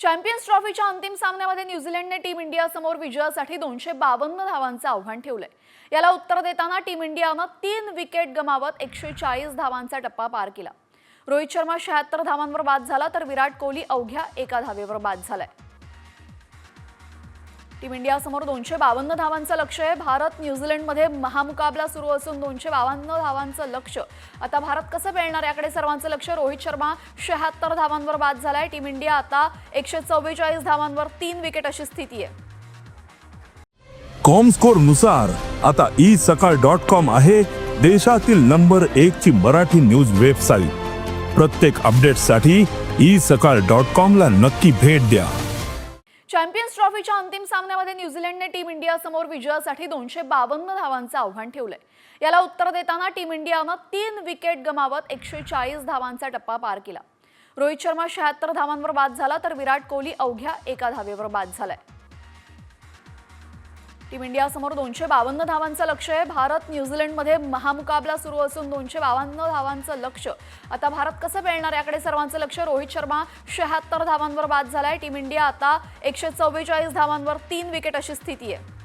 Champions ट्रॉफीच्या अंतिम सामन्यामध्ये न्यूझीलंडने team इंडियासमोर विजयासाठी दोनशे बावन्न धावांचं आव्हान ठेवलंय. याला उत्तर देताना टीम इंडियानं तीन विकेट गमावत एकशे चाळीस धावांचा टप्पा पार केला. रोहित शर्मा शहात्तर धावांवर बाद झाला तर विराट कोहली अवघ्या एका धावेवर बाद झालाय. टीम इंडियासमोर दोनशे बावन्न धावांचं लक्ष आहे. भारत न्यूझीलंडमध्ये महामुकाबला सुरू असून दोनशे बावन्न धावांचं लक्ष. आता भारत कसं मिळणार याकडे सर्वांचं लक्ष? रोहित शर्मा शहात्तर धावांवर बाद झालाय. टीम इंडिया आता एकशे चव्वेचाळीस धावांवर तीन विकेट अशी स्थिती आहे. कॉम स्कोरनुसार आता ई सकाळ डॉट कॉम आहे देशातील नंबर एक ची मराठी न्यूज वेबसाईट. प्रत्येक अपडेटसाठी ई सकाळ डॉट कॉम ला नक्की भेट द्या. चॅम्पियन्स ट्रॉफीच्या अंतिम सामन्यामध्ये न्यूझीलंडने टीम इंडियासमोर विजयासाठी दोनशे बावन्न धावांचं आव्हान ठेवलंय. याला उत्तर देताना टीम इंडियानं तीन विकेट गमावत एकशे चाळीस धावांचा टप्पा पार केला. रोहित शर्मा शहात्तर धावांवर बाद झाला तर विराट कोहली अवघ्या एका धावेवर बाद झालाय. टीम इंडियासमोर दोनशे बावन्न धावांचं लक्ष आहे. भारत न्यूझीलंडमध्ये महामुकाबला सुरू असून दोनशे बावन्न धावांचं लक्ष. आता भारत कसं मिळणार याकडे सर्वांचं लक्ष? रोहित शर्मा शहात्तर धावांवर बाद झालाय. टीम इंडिया आता एकशे चव्वेचाळीस धावांवर तीन विकेट अशी स्थिती आहे.